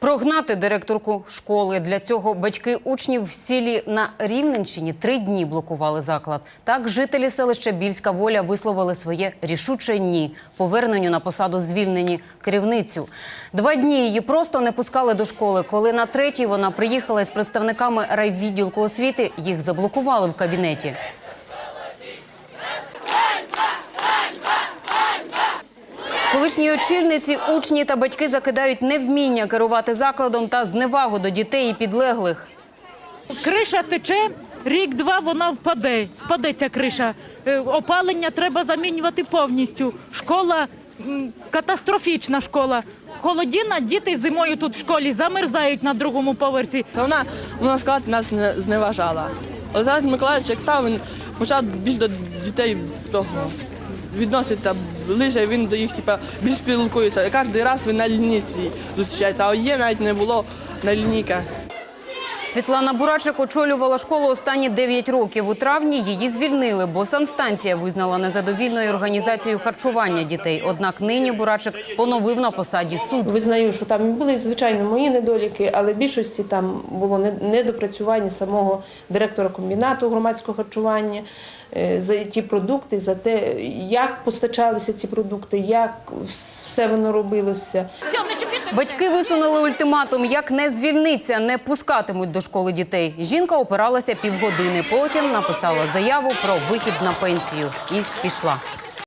Прогнати директорку школи для цього батьки учнів в сілі на Рівненщині три дні блокували заклад. Так жителі селища Більська воля висловили своє рішуче ні поверненню на посаду звільнені керівницю. Два дні її просто не пускали до школи. Коли на третій вона приїхала із представниками райвідділку освіти, їх заблокували в кабінеті. Колишній очільниці учні та батьки закидають невміння керувати закладом та зневагу до дітей і підлеглих. Криша тече, рік-два вона впаде. Впаде ця криша. Е, Опалення треба замінювати повністю. Школа катастрофічна школа. Холодіна, діти зимою тут в школі замерзають на другому поверсі. Вона, можна сказати, нас не зневажала. Олександр Миколаївич, як став, він почав більш до дітей того відноситься ближче, він до їх типа, більш спілкується. Кожен раз він на лінійці зустрічається, а є навіть не було на лінійках. Світлана Бурачик очолювала школу останні 9 років. У травні її звільнили, бо санстанція визнала незадовільною організацією харчування дітей. Однак нині Бурачик поновив на посаді суд. Визнаю, що там були звичайно мої недоліки, але більшості там було не- недопрацювання самого директора комбінату громадського харчування е, за ті продукти, за те, як постачалися ці продукти, як все воно робилося. Батьки висунули ультиматум, як не звільниться, не пускатимуть до школи дітей. Жінка опиралася півгодини. Потім написала заяву про вихід на пенсію і пішла.